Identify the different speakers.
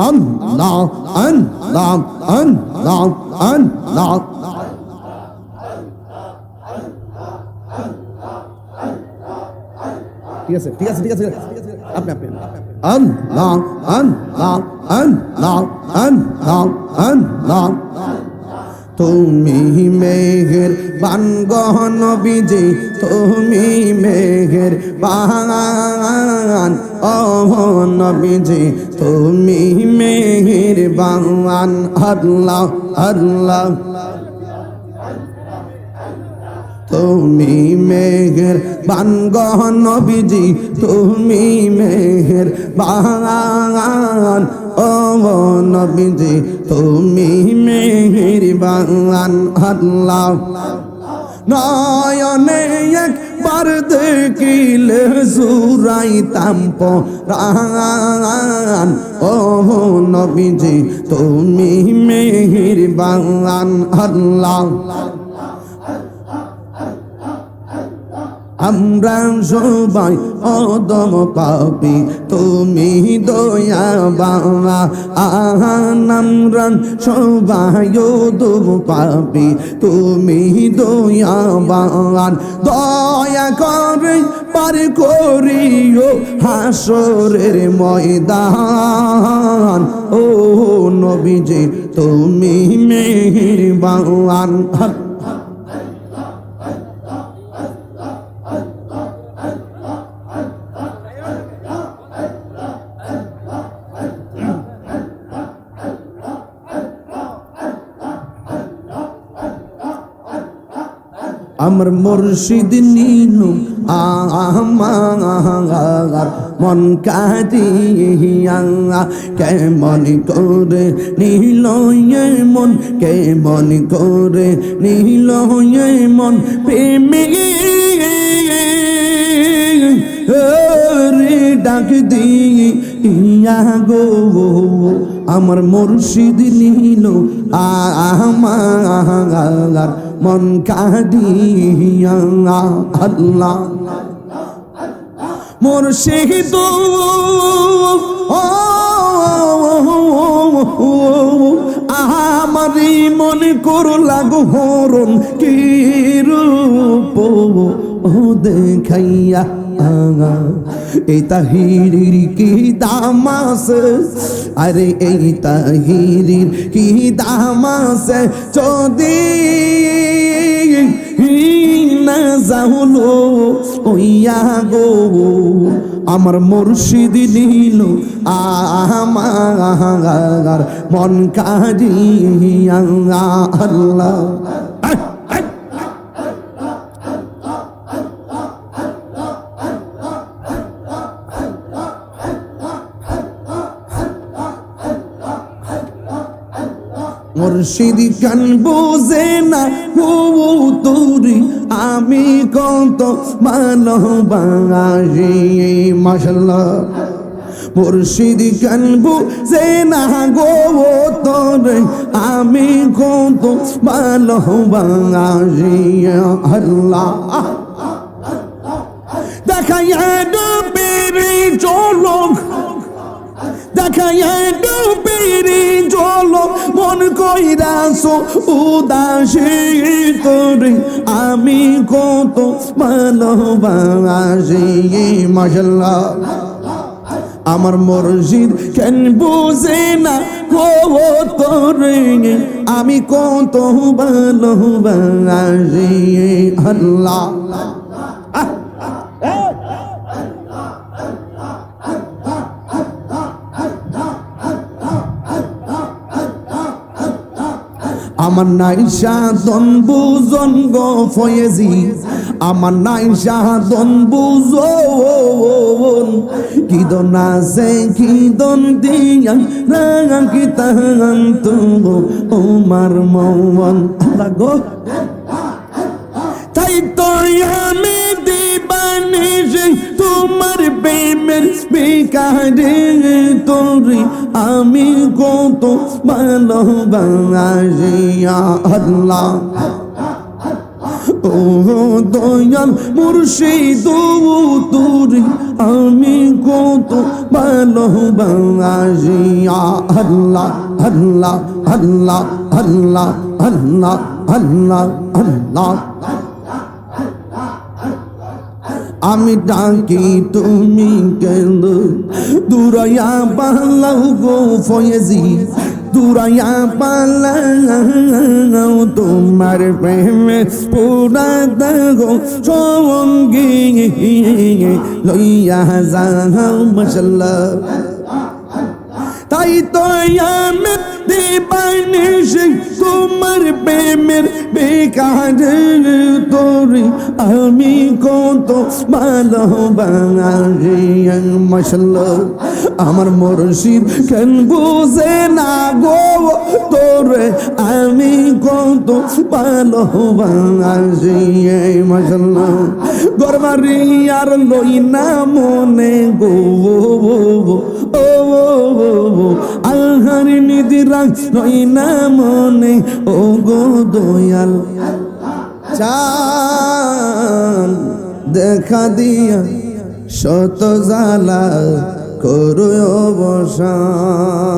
Speaker 1: আল্লাহ আল্লাহ আল্লাহ আল্লাহ ঠিক আছে ঠিক আছে ঠিক আছে আপনি আপনি আল্লাহ আল্লাহ আল্লাহ আল্লাহ আল্লাহ তুমি মেঘের বান গহন বিজে, তুমি মেঘের বান অহন বিজে, তুমি মেঘের বান আল্লাহ আল্লাহ। তুমি মেঘের বান গহন বিজি, তুমি মেঘের বান ও নবীজি, তুমি মেঘের বান আল্লাহ। নয়নে একবার দেখিলে সুরাইতাম পরাণ। ও নবীজি, তুমি মেঘের বান আল্লাহ। আমরা সবাই অদম পাপি, তুমি দয়া বাবা আহানামরান সবাই অদম পাপি, তুমি দয়া বাবান দয়া করে পার করিও হাসরের ময়দান। ও নবীজি, তুমি মেহের বাবান আমার মুর্শিদ নীনু আমার মন কাঁদিয়া, কেমন করে নীল মন, কেমন করে নীল মন, প্রেমে ডাক দিয়ে ইয়া গো, আমার মুর্শিদ নীল আমার মন কাঁদিয়া আল্লাহ। মুর্শিদ। আমারি মনে করো লাগো হরণ কি রূপ ও দেখাইয়া এই তাহিরির কি দামাস? আরে এই তাহিরির কি দামাস? যদি না যাহলো ওইয়া গো আমার মুর্শিদ নীল আমার মন কাজিয়া আল্লাহ। মুর্শিদ কান বোঝে না, ও তোরি আমি কত ভালোবাসি মাশাল্লাহ মুর্শিদ কান বোঝে না, গো তোরে আমি কত ভালোবাসি আল্লাহ। দেখাইয়া ডুবেরি চলক জল মন কইরাছো, উদাসী করে আমি কত ভালোবাসি। মাসাল্লাহ আমার মসজিদ কেন বুঝে না তোরে, আমি কত ভালোবাসি। আল্লাহ। আমার নাই সাধন বুজন গো ফয়েজি। আমার নাই সাধন বুজন। কি দন আছে কি দন দিয়া কি তাহান মন। লাগো তাই তো আমি দিবানিসে তোমার প্রেমের বিকারে তোরে আমি কত ভালোবাসি আল্লাহ। ও দয়াল মুর্শিদ তুরি আমি কত ভালোবাসি আল্লাহ আল্লাহ আল্লাহ আল্লাহ আল্লাহ আল্লাহ আল্লাহ। আমি ডাকি, তুমি কেন দুরাইয়া পালাও গো ফয়েজি, দুরাইয়া পালাও তোমার প্রেমে। পুরা দাগো সঙ্গী লইয়া যাও, মশাল্লাহ। তাই তো আমি আমি কত ভালোবাসি মশাল্লা আমার মুর্শিদ কেন বুঝে না গো তোরে আমি কত ভালোবাসি মশাল্লা গরমারি আর লই না মনে গো ও আহার নিধি রাখ নই না মনে ও গো দয়াল। চাল দেখা দিয়া শত জালা করু অবসান।